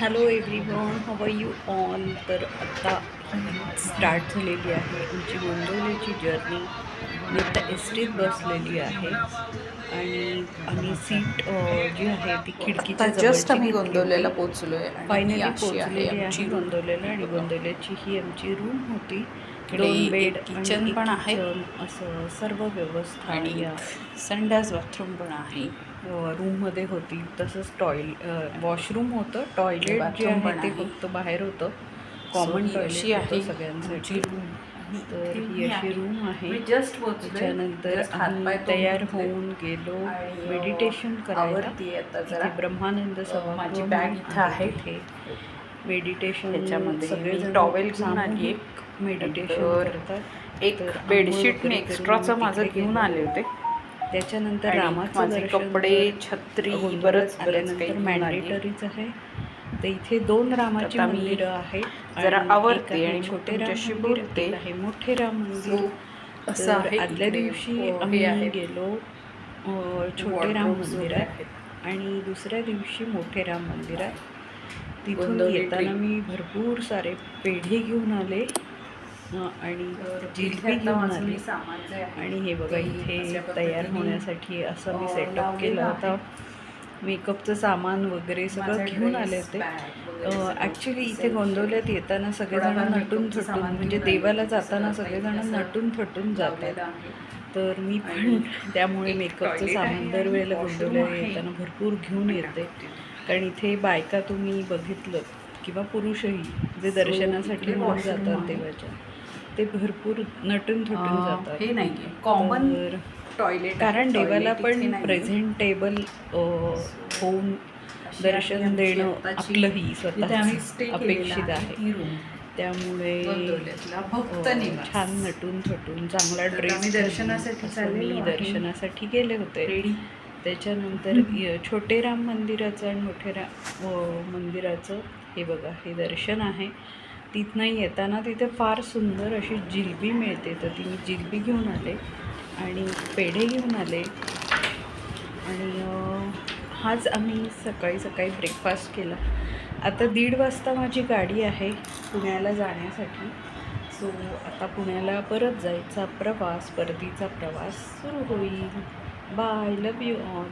Hello everyone how you all तर आता start झालेली आहे आमची गोंदवलीची जर्नी मी आता एस टीत बसलेली आहे. आणि आम्ही सीट जी आहे ती खिडकीच्या जस्ट आम्ही गोंदवलेला पोहोचलोय आणि फायनली अशी पोहोचलेली आहे. गोंदवलेला आणि गोंदवल्याची ही आमची रूम होती. इकडे kitchen पण आहे. असं सर्व व्यवस्था आणि संडास बाथरूम पण आहे. रूममध्ये होती. तसंच टॉयले वॉशरूम होतं. टॉयलेट जे आहे ते. फक्त बाहेर होतं. कॉमन अशी आहे सगळ्यांसाठी. room. तर ही अशी रूम आहे. जस्ट त्याच्यानंतर आम्ही तयार होऊन गेलो. मेडिटेशन करायला. ब्रह्मानंद सभागृह माझी bag इथं आहे. मेडिटेशन ह्याच्यामध्ये towel घेऊन. मेडिटेशन करतात एक तर आंघोळ बेडशीट मी एक्स्ट्राचं माझं घेऊन. आले होते त्याच्यानंतर माझे कपडे तर छत्री बरंच बरंच काही आली. मॅन्डेटरीच आहे तर इथे दोन रामाची मंदिरं आहेत जरा एक आहे आणि छोटे राम तुमच्याशी मंदिर बोलते. एक आहे मोठे राम मंदिर असं आहे आदल्या. दिवशी हो, आम्ही आहे. गेलो छोटे राम मंदिर आहे आणि दुसऱ्या दिवशी मोठे राम मंदिर आहे तिथून येताना. मी भरपूर सारे पेढे घेऊन आले. आणि जिलबी घेऊन आली. आणि हे बघा इथे तयार होण्यासाठी असं मी सेटअप केलं होतं. मेकअपचं सामान वगैरे सगळं घेऊन आले होते. ॲक्च्युली इथे गोंदवल्यात येताना सगळेजण नटून थटून म्हणजे देवाला जाताना सगळेजण नटून थटून जातात. तर मी पण त्यामुळे मेकअपचं सामान दरवेळेला गोंदवल्या येताना भरपूर घेऊन येते. कारण इथे बायका तुम्ही बघितलं किंवा पुरुषही जे दर्शनासाठी म्हणून जातात देवाच्या ते भरपूर नटून थटून जातात. हे नाहीये. कॉमन टॉयलेट कारण देवाला पण प्रेझेंटेबल होऊन दर्शन देणं आपलंही स्वतः अपेक्षित आहे. त्यामुळे. छान नटून थटून चांगला ड्रेस दर्शनासाठी मी. दर्शनासाठी गेले होते. रेडी त्याच्यानंतर छोटे राम मंदिराचं आणि मोठे राम मंदिराचं हे बघा हे दर्शन आहे. तिथनं येताना तिथे फार सुंदर अशी जिलबी मिळते. तर ती मी जिलबी घेऊन आले आणि पेढे घेऊन आले. आणि हाच आम्ही सकाळी सकाळी ब्रेकफास्ट केला. आता दीड वाजता माझी गाडी आहे पुण्याला जाण्यासाठी. सो आता पुण्याला परत जायचा प्रवास परतीचा प्रवास सुरू होईल. Bye love you all